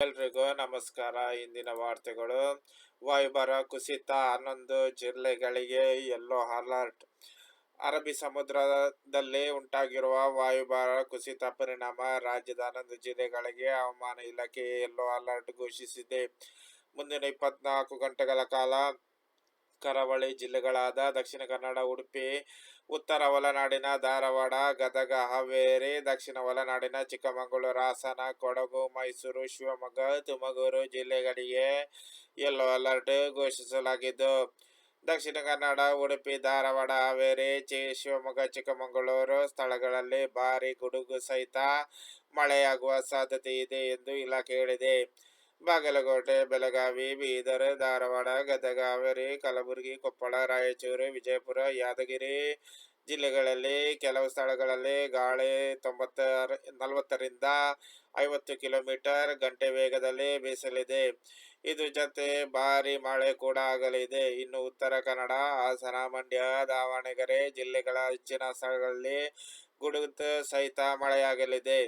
ಎಲ್ರಿಗೂ ನಮಸ್ಕಾರ. ಇಂದಿನ ವಾರ್ತೆಗಳು. ವಾಯುಭಾರ ಕುಸಿತ ಹನ್ನೊಂದು ಜಿಲ್ಲೆಗಳಿಗೆ ಯೆಲ್ಲೋ ಅಲರ್ಟ್. ಅರಬ್ಬಿ ಸಮುದ್ರದಲ್ಲಿ ಉಂಟಾಗಿರುವ ವಾಯುಭಾರ ಕುಸಿತ ಪರಿಣಾಮ ರಾಜ್ಯದ ಹನ್ನೊಂದು ಜಿಲ್ಲೆಗಳಿಗೆ ಹವಾಮಾನ ಇಲಾಖೆ ಯೆಲ್ಲೋ ಅಲರ್ಟ್ ಘೋಷಿಸಿದೆ. ಮುಂದಿನ ಇಪ್ಪತ್ನಾಲ್ಕು ಗಂಟೆಗಳ ಕಾಲ ಕರಾವಳಿ ಜಿಲ್ಲೆಗಳಾದ ದಕ್ಷಿಣ ಕನ್ನಡ, ಉಡುಪಿ, ಉತ್ತರ ಒಳನಾಡಿನ ಧಾರವಾಡ, ಗದಗ, ಹಾವೇರಿ, ದಕ್ಷಿಣ ಒಳನಾಡಿನ ಚಿಕ್ಕಮಗಳೂರು, ಹಾಸನ, ಕೊಡಗು, ಮೈಸೂರು, ಶಿವಮೊಗ್ಗ, ತುಮಕೂರು ಜಿಲ್ಲೆಗಳಿಗೆ ಯೆಲ್ಲೋ ಅಲರ್ಟ್ ಘೋಷಿಸಲಾಗಿದ್ದು, ದಕ್ಷಿಣ ಕನ್ನಡ, ಉಡುಪಿ, ಧಾರವಾಡ, ಹಾವೇರಿ, ಚಿ, ಶಿವಮೊಗ್ಗ, ಚಿಕ್ಕಮಗಳೂರು ಸ್ಥಳಗಳಲ್ಲಿ ಭಾರೀ ಗುಡುಗು ಸಹಿತ ಮಳೆಯಾಗುವ ಸಾಧ್ಯತೆ ಇದೆ ಎಂದು ಇಲಾಖೆ ಹೇಳಿದೆ. ಬಾಗಲಕೋಟೆ ಬೆಳಗಾವಿ ಬೀದರ್ ಧಾರವಾಡ ಗದಗ ಹಾವೇರಿ ಕಲಬುರಗಿ ಕೊಪ್ಪಳ ರಾಯಚೂರು ವಿಜಯಪುರ ಯಾದಗಿರಿ ಜಿಲ್ಲೆಗಳಲ್ಲಿ ಕೆಲವು ಸ್ಥಳಗಳಲ್ಲಿ ಗಾಳಿ ತೊಂಬತ್ತರ, ನಲವತ್ತರಿಂದ ಐವತ್ತು ಕಿಲೋಮೀಟರ್ ಗಂಟೆ ವೇಗದಲ್ಲಿ ಬೀಸಲಿದೆ. ಇದು ಜೊತೆ ಭಾರಿ ಮಳೆ ಕೂಡ ಆಗಲಿದೆ. ಇನ್ನು ಉತ್ತರ ಕನ್ನಡ, ಹಾಸನ, ಮಂಡ್ಯ, ದಾವಣಗೆರೆ ಜಿಲ್ಲೆಗಳ ಹೆಚ್ಚಿನ ಸ್ಥಳಗಳಲ್ಲಿ ಗುಡುಗು ಸಹಿತ ಮಳೆಯಾಗಲಿದೆ.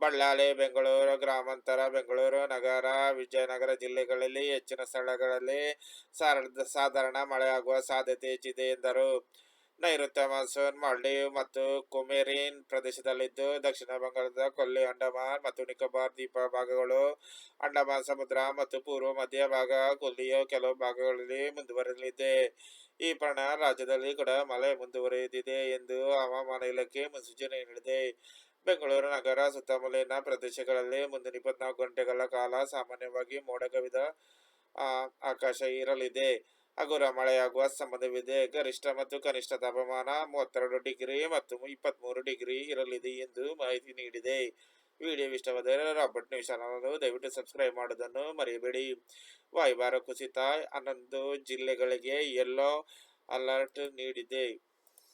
ಬಳ್ಳಾರಿ, ಬೆಂಗಳೂರು, ಗ್ರಾಮಾಂತರ, ಬೆಂಗಳೂರು ನಗರ, ವಿಜಯನಗರ ಜಿಲ್ಲೆಗಳಲ್ಲಿ ಹೆಚ್ಚಿನ ಸ್ಥಳಗಳಲ್ಲಿ ಸಾಧಾರಣ ಮಳೆಯಾಗುವ ಸಾಧ್ಯತೆ ಹೆಚ್ಚಿದೆ ಎಂದರು. ನೈಋತ್ಯ ಮಾನ್ಸೂನ್ ಮಾಲ್ಡೀವ್ ಮತ್ತು ಕೊಮೆರಿನ್ ಪ್ರದೇಶದಲ್ಲಿದ್ದು ದಕ್ಷಿಣ ಬಂಗಾಳದ ಕೊಲ್ಲಿ, ಅಂಡಮಾನ್ ಮತ್ತು ನಿಕೋಬಾರ್ ದ್ವೀಪ ಭಾಗಗಳು. ಅಂಡಮಾನ್, ಸಮುದ್ರ ಮತ್ತು ಪೂರ್ವ ಮಧ್ಯ ಭಾಗ ಕೊಲ್ಲಿಯ ಕೆಲವು ಭಾಗಗಳಲ್ಲಿ ಮುಂದುವರೆಯಲಿದೆ. ಈ ಪ್ರಣ ರಾಜ್ಯದಲ್ಲಿ ಕೂಡ ಮಳೆ ಮುಂದುವರಿದಿದೆ ಎಂದು ಹವಾಮಾನ ಇಲಾಖೆ ಮುನ್ಸೂಚನೆ ನೀಡಿದೆ. ಬೆಂಗಳೂರು ನಗರ ಸುತ್ತಮುತ್ತಲಿನ ಪ್ರದೇಶಗಳಲ್ಲಿ ಮುಂದಿನ ಇಪ್ಪತ್ನಾಲ್ಕು ಗಂಟೆಗಳ ಕಾಲ ಸಾಮಾನ್ಯವಾಗಿ ಮೋಡ ಕವಿದ ಆಕಾಶ ಇರಲಿದೆ. ಹಗುರ ಮಳೆಯಾಗುವ ಸಂಬಂಧವಿದೆ. ಗರಿಷ್ಠ ಮತ್ತು ಕನಿಷ್ಠ ತಾಪಮಾನ ಮೂವತ್ತೆರಡು ಡಿಗ್ರಿ ಮತ್ತು ಇಪ್ಪತ್ತ್ಮೂರು ಡಿಗ್ರಿ ಇರಲಿದೆ ಎಂದು ಮಾಹಿತಿ ನೀಡಿದೆ. ವಿಡಿಯೋ ಇಷ್ಟವಾದರೆ ರಾಬರ್ಟ್ ನ್ಯೂಸ್ ಚಾನಲನ್ನು ದಯವಿಟ್ಟು ಸಬ್ಸ್ಕ್ರೈಬ್ ಮಾಡೋದನ್ನು ಮರೆಯಬೇಡಿ ವಾಯುಭಾರ ಕುಸಿತ ಹನ್ನೊಂದು ಜಿಲ್ಲೆಗಳಿಗೆ ಯೆಲ್ಲೋ ಅಲರ್ಟ್ ನೀಡಿದೆ.